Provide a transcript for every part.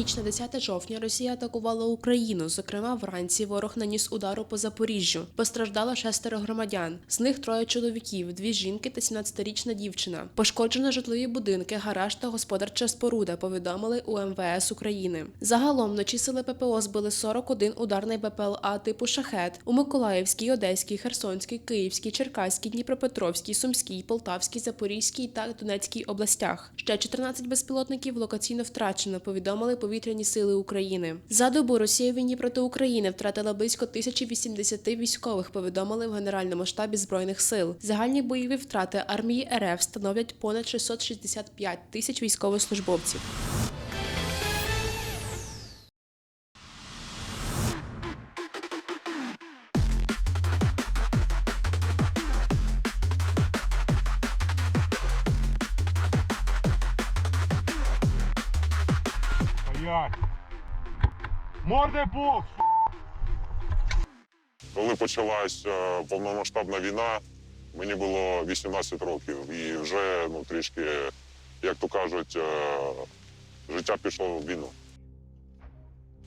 ніч на 10 жовтня Росія атакувала Україну. Зокрема, вранці ворог наніс удару по Запоріжжю. Постраждало шестеро громадян. З них троє чоловіків, дві жінки та 17-річна дівчина. Пошкоджено житлові будинки, гараж та господарча споруда. Повідомили у МВС України. Загалом вночі сили ППО збили 41 ударний БПЛА типу шахет у Миколаївській, Одеській, Херсонській, Київській, Черкаській, Дніпропетровській, Сумській, Полтавській, Запорізькій та Донецькій областях. Ще 14 безпілотників локаційно втрачено. Повідомили повітряні сили України. За добу Росія війні проти України втратила близько 1080 військових. Повідомили в Генеральному штабі збройних сил. Загальні бойові втрати армії РФ становлять понад 665 тисяч військовослужбовців. Стоять! Морди був! Коли почалась е, повномасштабна війна, мені було 18 років, і вже ну, трішки, як то кажуть, е, життя пішло в війну.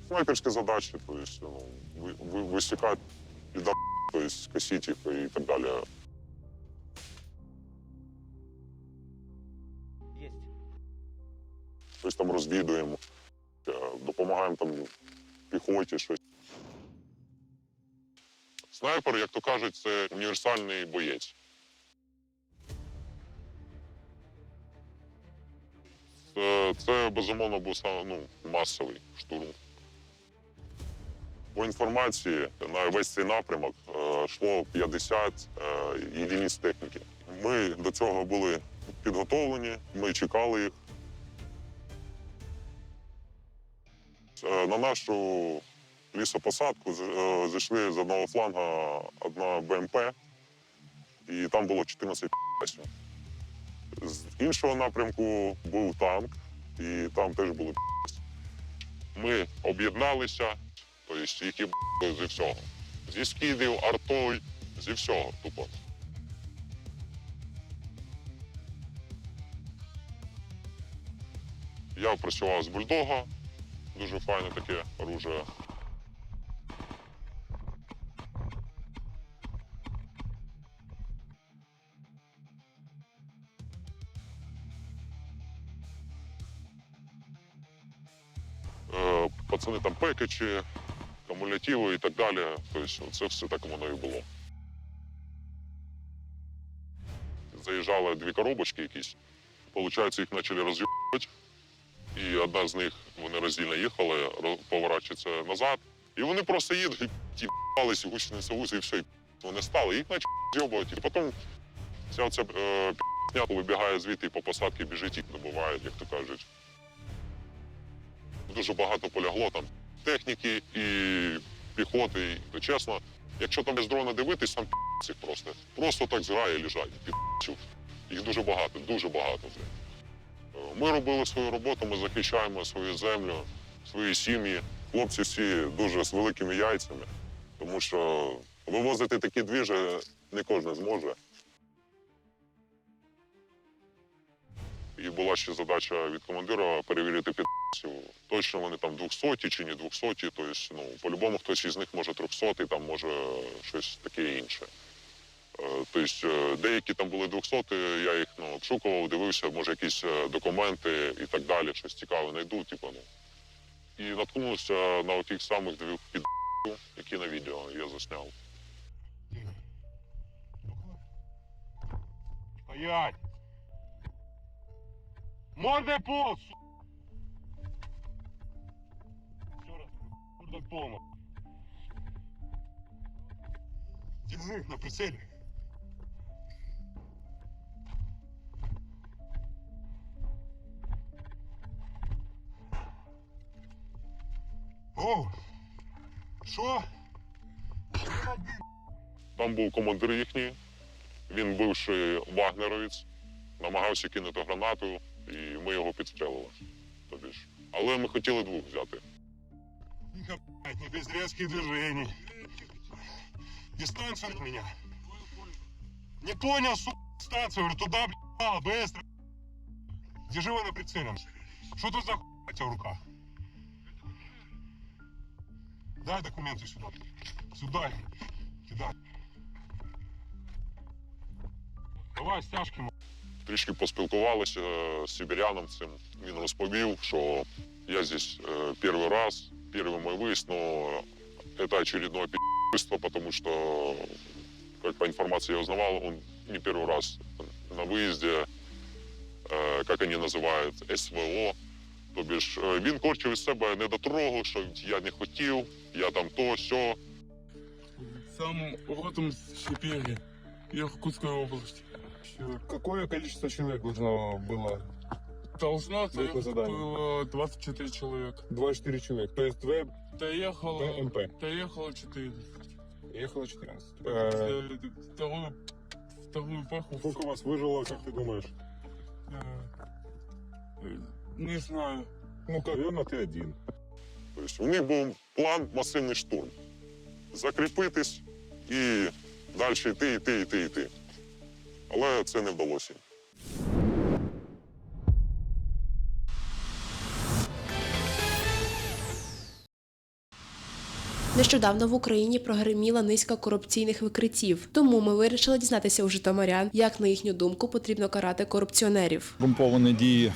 Снайперські задачі, тобто, ну, ви- ви- висікати, ліда, тобто, косити їх і так далі. Щось там розвідуємо, допомагаємо там піхоті, щось. Снайпер, як то кажуть, це універсальний боєць. Це, це безумовно був ну, масовий штурм. По інформації, на весь цей напрямок е, йшло 50 е, єдиниць техніки. Ми до цього були підготовлені, ми чекали їх. На нашу лісопосадку з- е, з одного фланга одна БМП, і там було 14 п'ятів. З іншого напрямку був танк, і там теж були п'ятів. Ми об'єдналися, тобто які б***ли зі всього. Зі скидів, артой, зі всього тупо. Я працював з бульдога, дуже файне таке оружие. Е, Пацани там пекачі, кумулятиви і так далі. Тобто це все так воно і було. Заїжджали дві коробочки якісь. Получається, їх почали роз'їбати. І одна з них вони роздільно їхали, поворачується назад. І вони просто їдуть, і ті пались, гусениця вузи, і все. І вони стали, їх почали з'єбувати. І потім ця оця е, п'ятня вибігає звідти і по посадці біжить, їх добивають, як то кажуть. Дуже багато полягло там техніки і піхоти. І, то чесно, якщо там з дрона дивитись, там цих просто. Просто так зграє лежать. Під їх дуже багато, дуже багато. Е, Ми робили свою роботу, ми захищаємо свою землю, свої сім'ї. Хлопці всі дуже з великими яйцями, тому що вивозити такі двіжі не кожен зможе. І була ще задача від командира перевірити підсів. Точно вони там 200 чи не 200, тобто, ну, по-любому хтось із них може 300, там може щось таке інше. Тобто е, деякі там були 200, я їх ну, обшукував, дивився, може якісь е, документи і так далі, щось цікаве знайду, типу, ну. І наткнувся на тих самих двох під які на відео я засняв. Стоять! Морди пол! Еще раз. Морда полно. Держи на прицеле. О! Що? Там був командир їхній, він бивший вагнеровець, намагався кинути гранату, і ми його підстрелили. Тобі ж. Але ми хотіли двох взяти. Тихо, не без резких движений. Дистанцию от меня. Не понял, сука, дистанцию. Говорю, туда, блядь, быстро. Держи его на прицеле. Что тут за хуйня у тебя в руках? Дай документы сюда. Сюда. Кидай. Давай стяжки, м***. Трішки поспілкувалися з сибіряном цим. Він розповів, що я здесь э, первый раз, первый мой выезд, но это очередное пи***ство, потому что, как по информации я узнавал, он не первый раз на выезде, э, как они називають, СВО. Тобі ж е, він корчив із себе недотрогу, що я не хотів, Я там то, сьо. Сам родом с Сибири, Иркутской области. Какое количество человек должно было? Должно было 24 человека. 24 человека. То есть твоя Доехало, БМП. доехало 14. ехало 14. Э, Э, Вторую, вторую паху. Сколько вас выжило, как ты думаешь? э, Не знаю. ну, как, наверное, ты один. Тобто у них був план масивний штурм. Закріпитись і далі йти, йти, йти, йти. Але це не вдалося. Нещодавно в Україні прогреміла низка корупційних викриттів. Тому ми вирішили дізнатися у житомирян, як на їхню думку потрібно карати корупціонерів. корумповані дії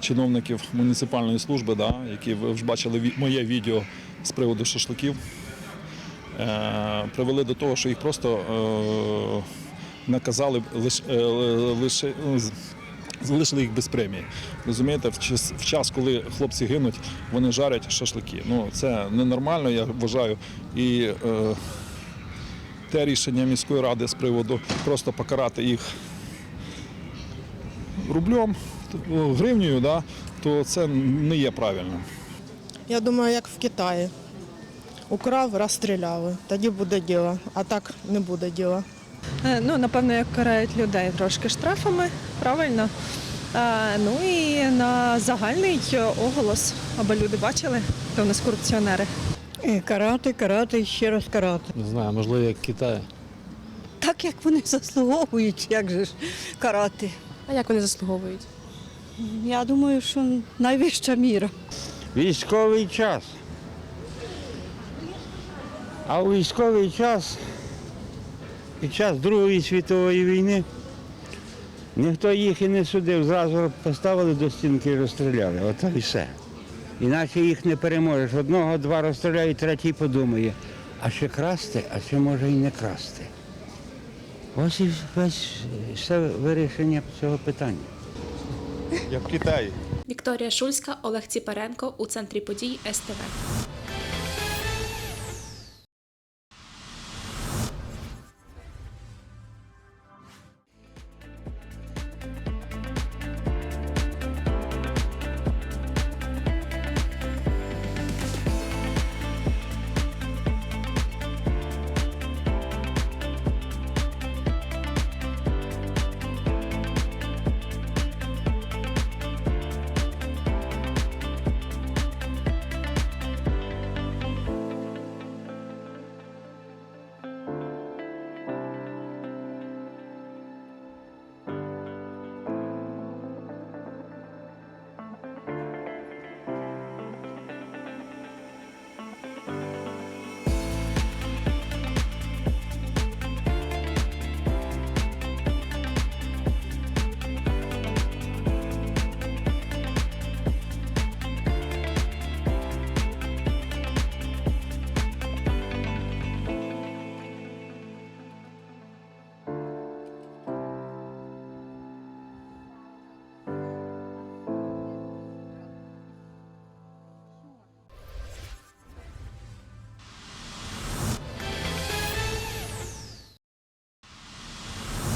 чиновників муніципальної служби, да, які ви вже бачили моє відео з приводу шашликів, е, привели до того, що їх просто е, наказали лише, е, лише ну, залишили їх без премії. Розумієте, в час, в час, коли хлопці гинуть, вони жарять шашлики. Ну, це ненормально, я вважаю. І е, те рішення міської ради з приводу просто покарати їх рублем, гривнею, да, то це не є правильно. Я думаю, як в Китаї. Украв, розстріляли. Тоді буде діло, а так не буде діла. Е, Ну, напевно, як карають людей трошки штрафами, правильно. Е, Ну і на загальний оголос, аби люди бачили, хто в нас корупціонери. І карати, карати і ще раз карати. Не знаю, можливо, як Китай. Так як вони заслуговують, як же ж карати. А як вони заслуговують? Я думаю, що найвища міра. Військовий час. А у військовий час, під час Другої світової війни, ніхто їх і не судив, зразу поставили до стінки і розстріляли. Ото і все. Іначе їх не переможеш. Одного, два розстріляють, третій подумає, а ще красти, а чи може і не красти. Ось і весь все вирішення цього питання. Як в Китаї. Вікторія Шульська, Олег Ціпаренко у центрі подій СТВ.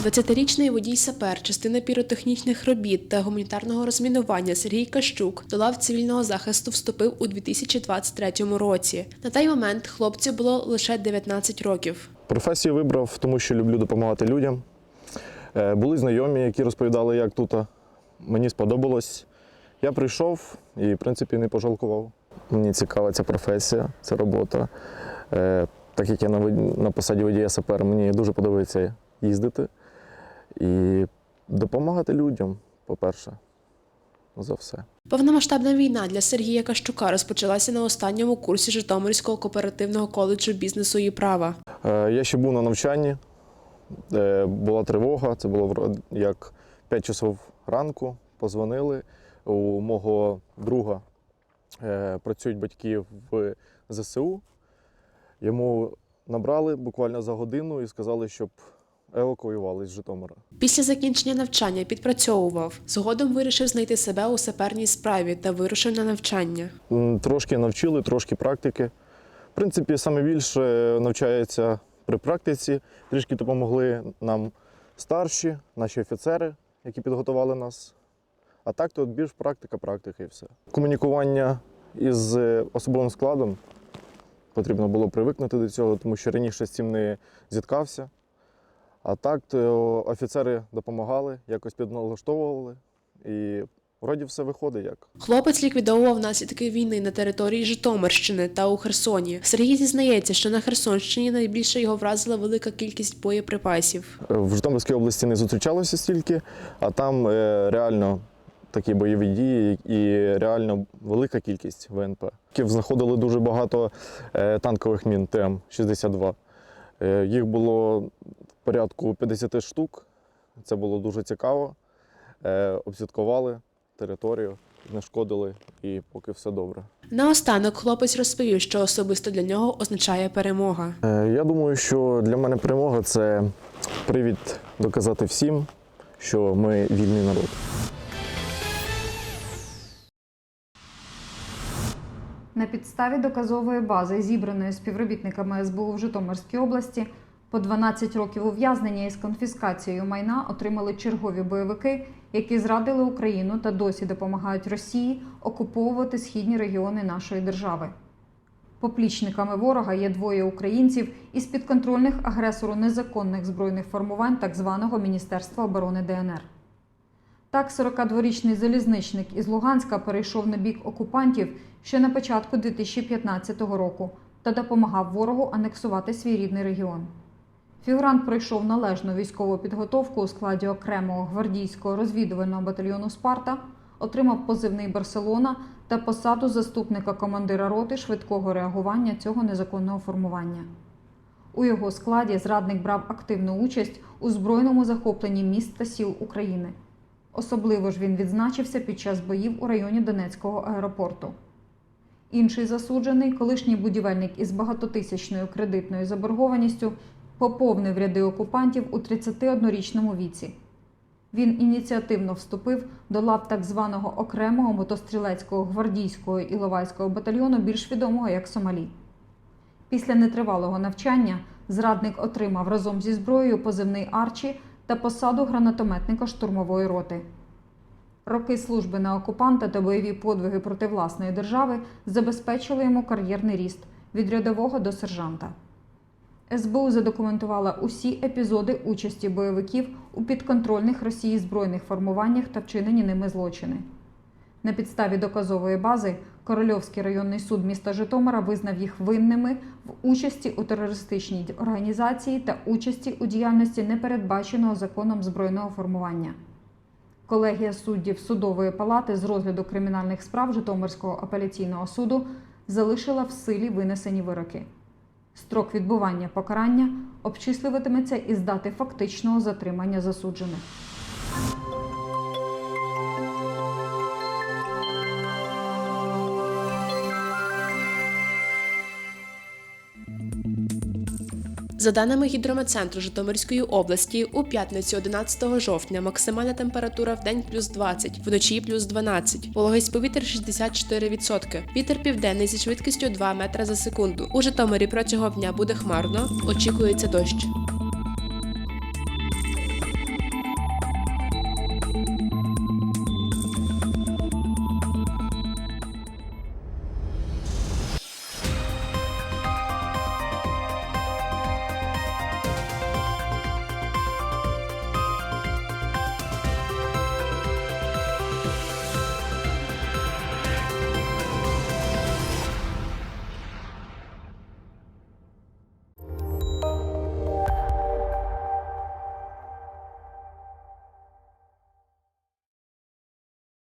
Двадцятирічний водій сапер, частина піротехнічних робіт та гуманітарного розмінування Сергій Кащук до лав цивільного захисту вступив у 2023 році. На той момент хлопцю було лише 19 років. Професію вибрав, тому що люблю допомагати людям. Е, Були знайомі, які розповідали, як тут. Мені сподобалось. Я прийшов і, в принципі, не пожалкував. Мені цікава ця професія, ця робота. Е, Так як я на посаді водія сапер, мені дуже подобається їздити і допомагати людям, по-перше. за все. Повномасштабна війна для Сергія Кащука розпочалася на останньому курсі Житомирського кооперативного коледжу бізнесу і права. Е, Я ще був на навчанні, була тривога, це було як 5 часов ранку. Позвонили. У мого друга е, працюють батьки в ЗСУ. Йому набрали буквально за годину і сказали, щоб евакуювали з Житомира. Після закінчення навчання підпрацьовував. Згодом вирішив знайти себе у саперній справі та вирушив на навчання. Трошки навчили, трошки практики. В принципі, саме більше навчається при практиці. Трішки допомогли нам старші, наші офіцери, які підготували нас. А так тут більш практика, практика і все. Комунікування із е, особовим складом потрібно було привикнути до цього, тому що раніше з цим не зіткався. А так то офіцери допомагали, якось підналаштовували. І вроді все виходить як. Хлопець ліквідовував наслідки війни на території Житомирщини та у Херсоні. Сергій зізнається, що на Херсонщині найбільше його вразила велика кількість боєприпасів. В Житомирській області не зустрічалося стільки, а там е, реально такі бойові дії і реально велика кількість ВНП. Знаходили дуже багато е, танкових мін ТМ-62. Е, Їх було порядку 50 штук. Це було дуже цікаво. Е, Обсідкували територію, знешкодили і поки все добре. Наостанок хлопець розповів, що особисто для нього означає перемога. Е, Я думаю, що для мене перемога це привід доказати всім, що ми вільний народ. На підставі доказової бази, зібраної співробітниками СБУ в Житомирській області, по 12 років ув'язнення із конфіскацією майна отримали чергові бойовики, які зрадили Україну та досі допомагають Росії окуповувати східні регіони нашої держави. Поплічниками ворога є двоє українців із підконтрольних агресору незаконних збройних формувань так званого Міністерства оборони ДНР. Так, 42-річний залізничник із Луганська перейшов на бік окупантів ще на початку 2015 року та допомагав ворогу анексувати свій рідний регіон. Фігурант пройшов належну військову підготовку у складі окремого гвардійського розвідувального батальйону Спарта, отримав позивний Барселона та посаду заступника командира роти швидкого реагування цього незаконного формування. У його складі зрадник брав активну участь у збройному захопленні міст та сіл України. Особливо ж він відзначився під час боїв у районі Донецького аеропорту. Інший засуджений, колишній будівельник із багатотисячною кредитною заборгованістю, поповнив ряди окупантів у 31-річному віці. Він ініціативно вступив до лав так званого окремого мотострілецького гвардійського Іловайського батальйону, більш відомого як Сомалі. Після нетривалого навчання зрадник отримав разом зі зброєю позивний Арчі та посаду гранатометника штурмової роти. Роки служби на окупанта та бойові подвиги проти власної держави забезпечили йому кар'єрний ріст від рядового до сержанта. СБУ задокументувала усі епізоди участі бойовиків у підконтрольних Росії збройних формуваннях та вчинені ними злочини. На підставі доказової бази Корольовський районний суд міста Житомира визнав їх винними в участі у терористичній організації та участі у діяльності непередбаченого законом збройного формування. Колегія суддів судової палати з розгляду кримінальних справ Житомирського апеляційного суду залишила в силі винесені вироки. Строк відбування покарання обчислюватиметься із дати фактичного затримання засуджених. За даними гідрометцентру Житомирської області, у п'ятницю 11 жовтня максимальна температура в день плюс 20, вночі плюс 12, вологість повітря 64%. Вітер південний зі швидкістю 2 метра за секунду. У Житомирі протягом дня буде хмарно, очікується дощ.